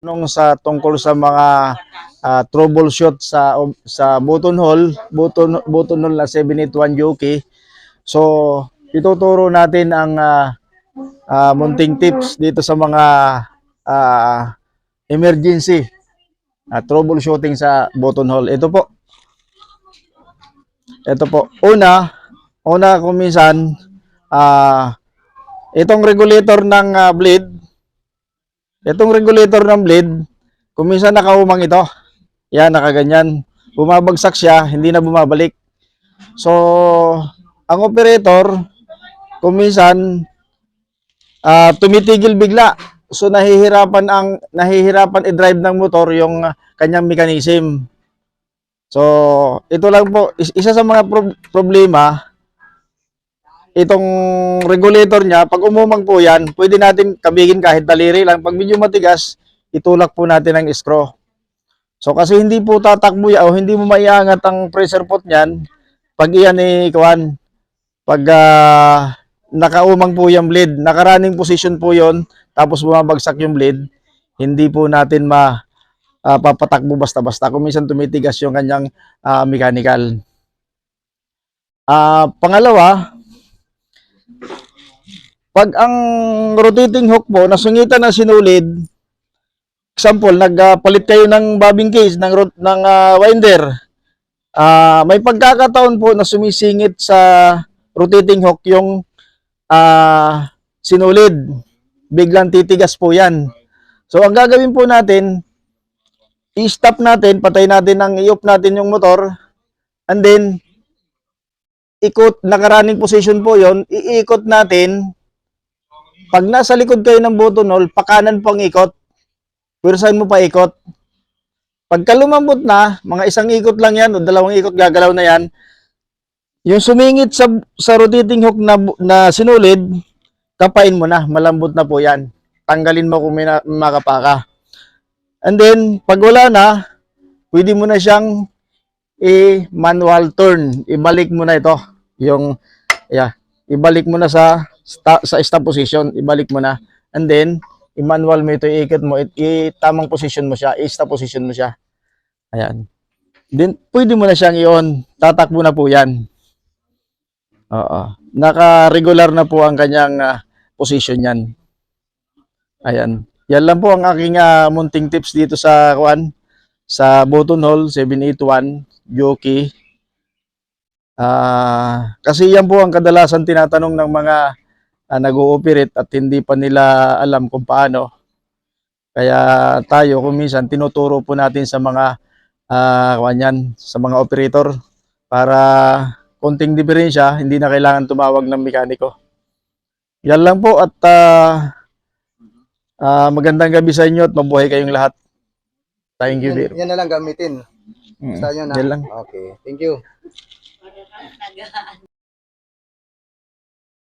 nung sa tungkol sa mga ah, troubleshoot sa sa button hole, button button hole na 781 Yuki. So, ituturo natin ang ah, ah, munting tips dito sa mga ah, emergency at troubleshooting sa button hole. Ito po. Ito po. Una, una kung minsan ah itong regulator ng ah, blade Itong regulator ng blade, kung minsan nakaumang ito, yan, nakaganyan. Bumabagsak siya, hindi na bumabalik. So, ang operator, kung minsan, ah, tumitigil bigla. So, nahihirapan ang, nahihirapan i-drive ng motor yung kanyang mechanism. So, ito lang po, is- isa sa mga pro- problema, itong regulator niya, pag umumang po yan, pwede natin kabigin kahit daliri lang. Pag medyo matigas, itulak po natin ang screw. So kasi hindi po tatakbo yan o hindi mo maiangat ang pressure pot niyan pag iyan ni kuan pag ah, nakaumang po yung blade, nakarunning position po yon tapos bumabagsak yung blade, hindi po natin ma ah, papatakbo basta-basta. Kung minsan tumitigas yung kanyang ah, mechanical. Ah, pangalawa, pag ang rotating hook po nasungitan ng sinulid, example, nagpalit kayo ng bobbing case ng ng ah, winder. Ah, may pagkakataon po na sumisingit sa rotating hook yung ah, sinulid. Biglang titigas po 'yan. So ang gagawin po natin, i-stop natin, patay natin ang i-off natin yung motor and then ikot, nakarunning position po yon iikot natin pag nasa likod kayo ng button hole, pakanan po ang ikot. Pwersahan mo pa ikot. Pagka lumambot na, mga isang ikot lang yan o dalawang ikot gagalaw na yan, yung sumingit sa, sa rotating hook na, na sinulid, kapain mo na, malambot na po yan. Tanggalin mo kung may na- makapaka. And then, pag wala na, pwede mo na siyang i-manual turn. Ibalik mo na ito. Yung, yeah, ibalik mo na sa sta- sa stop position, ibalik mo na. And then, i-manual mo ito, iikot mo, i-tamang position mo siya, i-stop position mo siya. Ayan. Then, pwede mo na siyang i-on. Tatakbo na po yan. Oo. Naka-regular na po ang kanyang ah, position yan. Ayan. Yan lang po ang aking ah, munting tips dito sa kuan sa button hole 781 Yoki. Ah, kasi yan po ang kadalasan tinatanong ng mga ah, nag-ooperate at hindi pa nila alam kung paano. Kaya tayo kung minsan tinuturo po natin sa mga ah, kanyan, sa mga operator para konting diferensya, hindi na kailangan tumawag ng mekaniko. Yan lang po at ah, ah, magandang gabi sa inyo at mabuhay kayong lahat. Thank you, Yan, yan na lang gamitin. Mm, Basta yun na. yan lang. Okay. Thank you.